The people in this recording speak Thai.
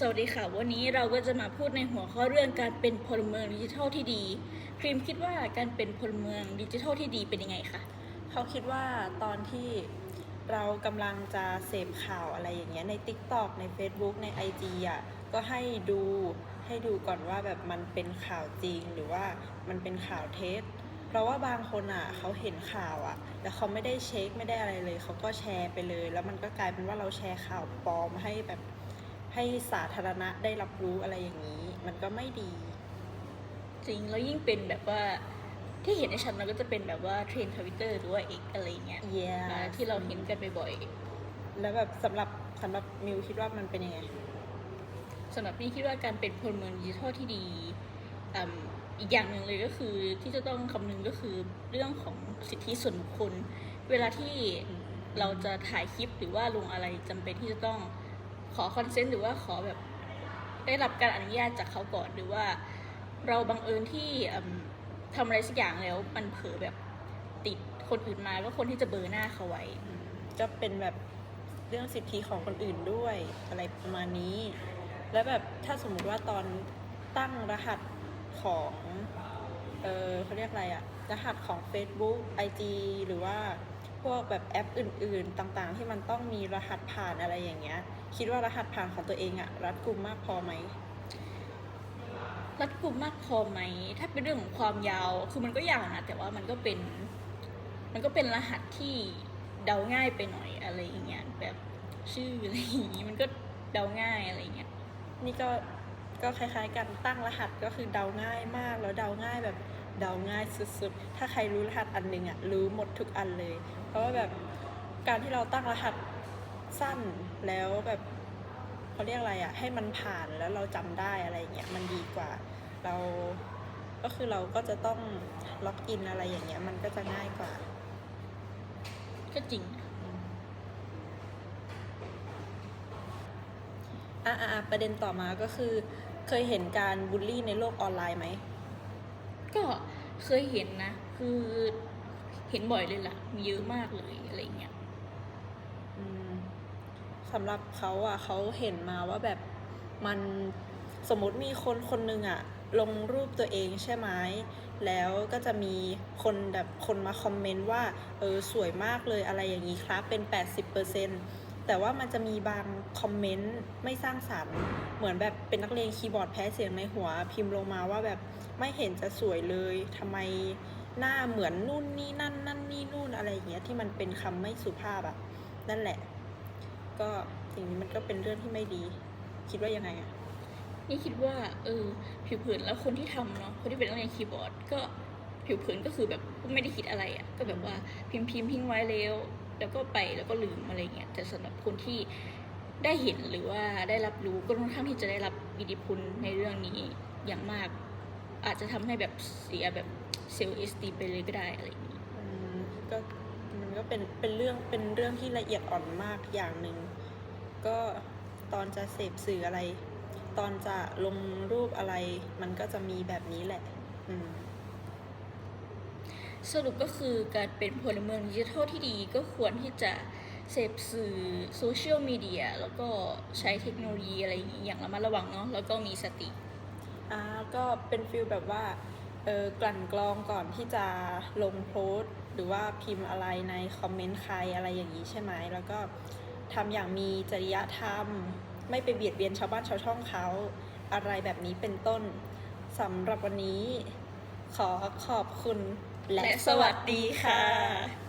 สวัสดีค่ะ วันนี้เราก็จะมาพูดในหัวข้อเรื่องการเป็นพลเมืองดิจิทัลที่ดีครีมคิดว่าการเป็นพลเมืองดิจิทัลที่ดีเป็นยังไงคะเขาคิดว่าตอนที่เรากำลังจะเสพข่าวอะไรอย่างเงี้ยใน TikTok ใน Facebook ใน IG อะก็ให้ดูให้ดูก่อนว่าแบบมันเป็นข่าวจริงหรือว่ามันเป็นข่าวเท็จเพราะว่าบางคนอะเขาเห็นข่าวอะแต่เขาไม่ได้เช็คไม่ได้อะไรเลย เขาก็แชร์ไปเลย แล้วมันก็กลายเป็นว่าเราแชร์ข่าวปลอมให้แบบ ให้สาธารณะได้รับรู้อะไรอย่างนี้ มันก็ไม่ดี จริงแล้วยิ่งเป็นแบบว่าที่เห็นในชัดมันก็จะเป็นแบบว่าเทรนทวิตเตอร์หรือว่าเอกอะไรเงี้ย yeah อ่าที่เราเห็นกันบ่อยแล้วแบบสำหรับสำหรับมิวคิดว่ามันเป็นยังไงๆสำหรับนี่คิดว่าการเป็นพลเมืองดิจิทัลที่ดีอืมอีกอย่างหนึ่งเลยก็คือที่จะต้องคำนึงก็คือเรื่องของสิทธิส่วนบุคคล เวลาที่เราจะถ่ายคลิปหรือว่าลงอะไรจำเป็นที่จะต้อง ขอคอนเซนต์หรือว่าขอแบบได้รับการอนุญาตจากเขาก่อนหรือว่า เราบังเอิญที่ทำอะไรสักอย่างแล้วมันเผลอแบบติดคนอื่นมาก็คนที่จะเบอร์หน้าเขาไว้ก็เป็นแบบเรื่องสิทธิของคนอื่นด้วยอะไรประมาณนี้ แล้วแบบถ้าสมมุติว่าตอนตั้งรหัสของ เออเขาเรียกอะไรอะรหัสของ Facebook IG หรือว่า พวกแบบแอปอื่นๆ ต่างๆ ที่มันต้องมีรหัสผ่านอะไรอย่างเงี้ย คิดว่ารหัสผ่านของตัวเองอะรัดกุมมากพอไหมรัดกุมมากพอไหม ถ้าเป็นเรื่องของความยาว คือมันก็ยาวนะ แต่ว่ามันก็เป็น มันก็เป็นรหัสที่เดาง่ายไปหน่อยอะไรอย่างเงี้ย แบบชื่ออะไรอย่างงี้มันก็เดาง่ายอะไรเงี้ย นี่ก็ ก็คล้ายๆกันตั้งรหัสก็คือเดาง่ายมาก แล้วเดาง่ายแบบเดาง่ายสุดๆ ถ้าใครรู้รหัสอันหนึ่งอะรู้หมดทุกอันเลย ราะว่าแบบการที่เราตั้งรหัสสั้นแล้วแบบเขาเรียกอะไรอะให้มันผ่านแล้วเราจำได้อะไรอย่างเงี้ยมันดีกว่า เราก็คือเราก็จะต้องล็อกอินอะไรอย่างเงี้ย มันก็จะง่ายกว่า ก็จริงอะอะอะประเด็นต่อมาก็คือ เคยเห็นการบูลลี่ในโลกออนไลน์ไหม ก็เคยเห็นนะ คือ เห็นบ่อยเลยล่ะ มีเยอะมากเลยอะไรอย่างเงี้ยสำหรับเขาอะเขาเห็นมาว่าแบบมันสมมติมีคนคนหนึ่งอะ ลงรูปตัวเองใช่ไหมแล้วก็จะมีคนแบบคนมาคอมเมนต์ว่า เออสวยมากเลยอะไรอย่างนี้ครับ เป็น 80%แต่ว่ามันจะมีบางคอมเมนต์ไม่สร้างสรรค์ เหมือนแบบเป็นนักเลงคีย์บอร์ดแพ้เสียงในหัว พิมพ์ลงมาว่าแบบไม่เห็นจะสวยเลยทำไม หน้าเหมือนนู่นนี่นั่นนั่นนี่นู่นอะไรอย่างเงี้ยที่มันเป็นคำไม่สุภาพอะนั่นแหละ ก็สิ่งนี้มันก็เป็นเรื่องที่ไม่ดี คิดว่ายังไงอะนี่คิดว่าเออผิวเผินแล้วคนที่ทำเนาะคนที่เป็นนักเรียนคีย์บอร์ด ก็ผิวเผินก็คือแบบไม่ได้คิดอะไรอะ่ะก็แบบว่าพิมพ์พิมพ์ทิ้งไว้แล้วแล้วก็ไปแล้วก็ลืมอะไรเงี้ยแต่สำหรับคนที่ได้เห็นหรือว่าได้รับรู้ก็ค่อนข้างที่จะได้รับอิทธิพลในเรื่องนี้อย่างมาก อาจจะทำให้แบบเสียแบบ เซลล์เอสตีไปเลยก็ได้อะไรอย่างนี้อืมก็มันก็เป็นเป็นเรื่องเป็นเรื่องที่ละเอียดอ่อนมากอย่างหนึ่ง ก็ตอนจะเสพสื่ออะไร ตอนจะลงรูปอะไร มันก็จะมีแบบนี้แหละ อืมสรุปก็คือการเป็นพลเมืองดิจิทัลที่ดีก็ควรที่จะเสพสื่อโซเชียลมีเดียแล้วก็ใช้เทคโนโลยีอะไรอย่างนี้อย่างระมัดระวังเนาะแล้วก็มีสติอ่าก็เป็นฟิลแบบว่า เออกลั่นกรองก่อนที่จะลงโพสต์ หรือว่าพิมพ์อะไรในคอมเมนต์ใครอะไรอย่างนี้ใช่ไหมแล้วก็ทำอย่างมีจริยธรรม ไม่ไปเบียดเบียนชาวบ้านชาวช่องเขาอะไรแบบนี้เป็นต้นสำหรับวันนี้ ขอขอบคุณและและสวัสดีค่ะสวัสดีค่ะ